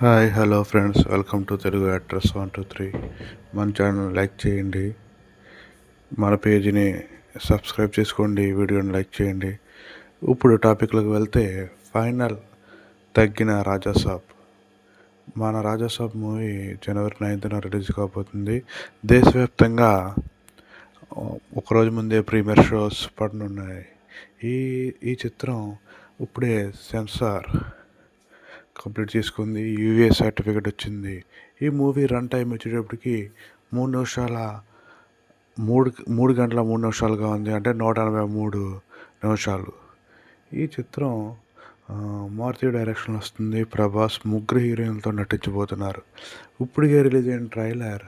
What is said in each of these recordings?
Hi hello friends. Welcome to Telugu actress one two three. మన channel like చేయండి. మన పేజీని సబ్స్క్రైబ్ చేసుకోండి వీడియోని లైక్ చేయండి. ఇప్పుడు టాపిక్లోకి వెళ్తే ఫైనల్ తగ్గిన రాజాసాబ్. మన రాజాసాబ్ మూవీ జనవరి నైన్త్న రిలీజ్ కాబోతుంది. దేశవ్యాప్తంగా ఒకరోజు ముందే ప్రీమియర్ షోస్ పడనున్నాయి. ఈ ఈ చిత్రం ఇప్పుడే సెన్సార్ కంప్లీట్ చేసుకుంది. యూఏ సర్టిఫికేట్ వచ్చింది. ఈ మూవీ రన్ టైం వచ్చేటప్పటికి మూడు నిమిషాల మూడు మూడు గంటల మూడు నిమిషాలుగా ఉంది. అంటే నూట ఎనభై మూడు నిమిషాలు. ఈ చిత్రం మారుతి డైరెక్షన్ వస్తుంది. ప్రభాస్ ముగ్గురు హీరోయిన్లతో నటించబోతున్నారు. ఇప్పటికే రిలీజ్ అయిన ట్రైలర్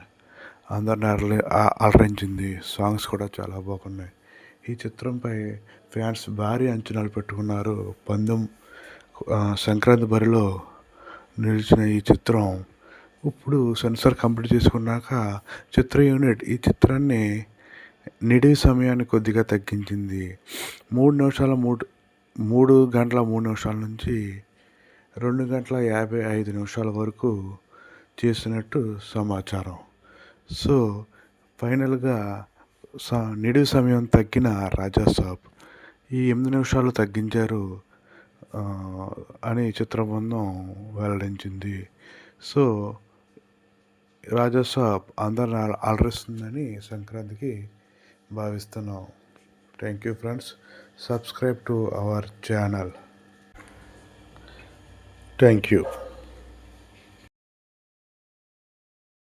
అందరిని అరలి అలరించింది. సాంగ్స్ కూడా చాలా బాగున్నాయి. ఈ చిత్రంపై ఫ్యాన్స్ భారీ అంచనాలు పెట్టుకున్నారు. పందెం సంక్రాంతి బరిలో నిలిచిన ఈ చిత్రం ఇప్పుడు సెన్సార్ కంప్లీట్ చేసుకున్నాక చిత్ర యూనిట్ ఈ చిత్రాన్ని నిడివి సమయాన్ని కొద్దిగా తగ్గించింది. మూడు నిమిషాల మూడు మూడు గంటల మూడు నిమిషాల నుంచి రెండు గంటల యాభై ఐదు నిమిషాల వరకు చేసినట్టు సమాచారం. సో ఫైనల్గా స నిడివి సమయం తగ్గిన రాజాసాబ్ ఈ ఎనిమిది నిమిషాలు తగ్గించారు అని చిత్రబృందం వెల్లడించింది. సో రాజాసాబ్ అందరిని అలరిస్తుందని సంక్రాంతికి భావిస్తున్నాం. Thank you friends subscribe to our channel thank you